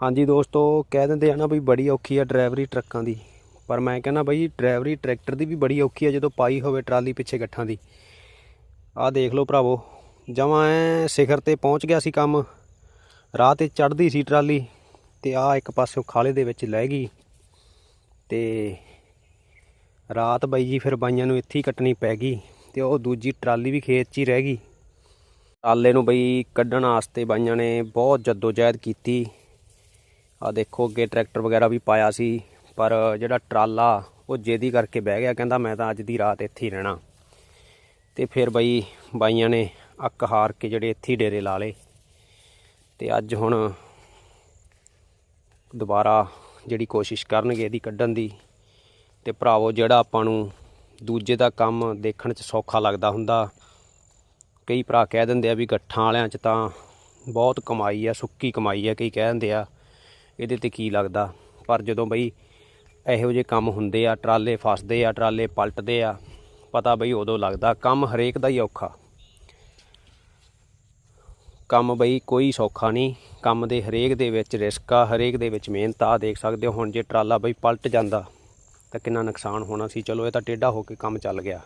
ਹਾਂਜੀ ਦੋਸਤੋ, ਕਹਿ ਦਿੰਦੇ ਆ ਨਾ ਬਈ ਬੜੀ ਔਖੀ ਆ ਡਰਾਈਵਰੀ ਟਰੱਕਾਂ ਦੀ। ਪਰ ਮੈਂ ਕਹਿੰਦਾ ਬਈ ਡਰਾਈਵਰੀ ਟਰੈਕਟਰ ਦੀ ਵੀ ਬੜੀ ਔਖੀ ਆ ਜਦੋਂ ਪਾਈ ਹੋਵੇ ਟਰਾਲੀ ਪਿੱਛੇ ਗੱਠਾਂ ਦੀ। ਆਹ ਦੇਖ ਲਓ ਭਰਾਵੋ, ਜਮਾਂ ਐ ਸਿਖਰ ਤੇ ਪਹੁੰਚ ਗਿਆ ਸੀ ਕੰਮ। ਰਾਹ ਤੇ ਚੜਦੀ ਸੀ ਟਰਾਲੀ ਤੇ ਆਹ ਇੱਕ ਪਾਸਿਓਂ ਖਾਲੇ ਦੇ ਵਿੱਚ ਲੈ ਗਈ। ਤੇ ਰਾਤ ਬਾਈ ਜੀ ਫਿਰ ਬਾਈਆਂ ਨੂੰ ਇੱਥੇ ਹੀ ਕੱਟਣੀ ਪੈ ਗਈ ਤੇ ਉਹ ਦੂਜੀ ਟਰਾਲੀ ਵੀ ਖੇਤ 'ਚ ਹੀ ਰਹਿ ਗਈ। ਟਰਾਲੇ ਨੂੰ ਬਈ ਕੱਢਣ ਵਾਸਤੇ ਬਾਈਆਂ ਨੇ ਬਹੁਤ ਜਹਿਦ ਕੀਤੀ। ਆ ਦੇਖੋ ਅੱਗੇ ਟਰੈਕਟਰ ਵਗੈਰਾ ਵੀ ਪਾਇਆ ਸੀ, ਪਰ ਜਿਹੜਾ ਟਰਾਲਾ ਉਹ ਜੇਦੀ ਕਰਕੇ ਬਹਿ ਗਿਆ, ਕਹਿੰਦਾ ਮੈਂ ਤਾਂ ਅੱਜ ਦੀ ਰਾਤ ਇੱਥੇ ਹੀ ਰਹਿਣਾ। ਤੇ ਫਿਰ ਬਈ ਬਾਈਆਂ ਨੇ ਅੱਕ ਹਾਰ ਕੇ ਜਿਹੜੇ ਇੱਥੇ ਹੀ ਡੇਰੇ ਲਾ ਲਏ। ਤੇ ਅੱਜ ਹੁਣ ਦੁਬਾਰਾ ਜਿਹੜੀ ਕੋਸ਼ਿਸ਼ ਕਰਨਗੇ ਇਹਦੀ ਕੱਢਣ ਦੀ, ਤੇ ਭਰਾਵੋ ਜਿਹੜਾ ਆਪਾਂ ਨੂੰ ਦੂਜੇ ਦਾ ਕੰਮ ਦੇਖਣ 'ਚ ਸੌਖਾ ਲੱਗਦਾ ਹੁੰਦਾ, ਕਈ ਭਰਾ ਕਹਿ ਦਿੰਦੇ ਆ ਵੀ ਗੱਠਾਂ ਵਾਲਿਆਂ 'ਚ ਤਾਂ ਬਹੁਤ ਕਮਾਈ ਆ, ਸੁੱਕੀ ਕਮਾਈ ਆ, ਕਈ ਕਹਿ ਦਿੰਦੇ ਆ। ਇਹਦੇ ਤੇ ਕੀ ਲੱਗਦਾ? ਪਰ ਜਦੋਂ ਬਈ ਇਹੋ ਜਿਹੇ ਕੰਮ ਹੁੰਦੇ ਆ, ਟਰਾਲੇ ਫਸਦੇ ਆ, ਟਰਾਲੇ ਪਲਟਦੇ ਆ, ਪਤਾ ਬਈ ਉਦੋਂ ਲੱਗਦਾ ਕੰਮ ਹਰੇਕ ਦਾ ਹੀ ਔਖਾ। ਕੰਮ ਬਈ ਕੋਈ ਸੌਖਾ ਨਹੀਂ, ਕੰਮ ਦੇ ਹਰੇਕ ਦੇ ਵਿੱਚ ਰਿਸਕ ਆ, ਹਰੇਕ ਦੇ ਵਿੱਚ ਮਿਹਨਤ ਆ, ਦੇਖ ਸਕਦੇ ਹੋ ਹੁਣ ਜੇ ਟਰਾਲਾ ਬਈ ਪਲਟ ਜਾਂਦਾ ਤਾਂ ਕਿੰਨਾ ਨੁਕਸਾਨ ਹੋਣਾ ਸੀ। ਚਲੋ ਇਹ ਤਾਂ ਟੇਢਾ ਹੋ ਕੇ ਕੰਮ ਚੱਲ ਗਿਆ।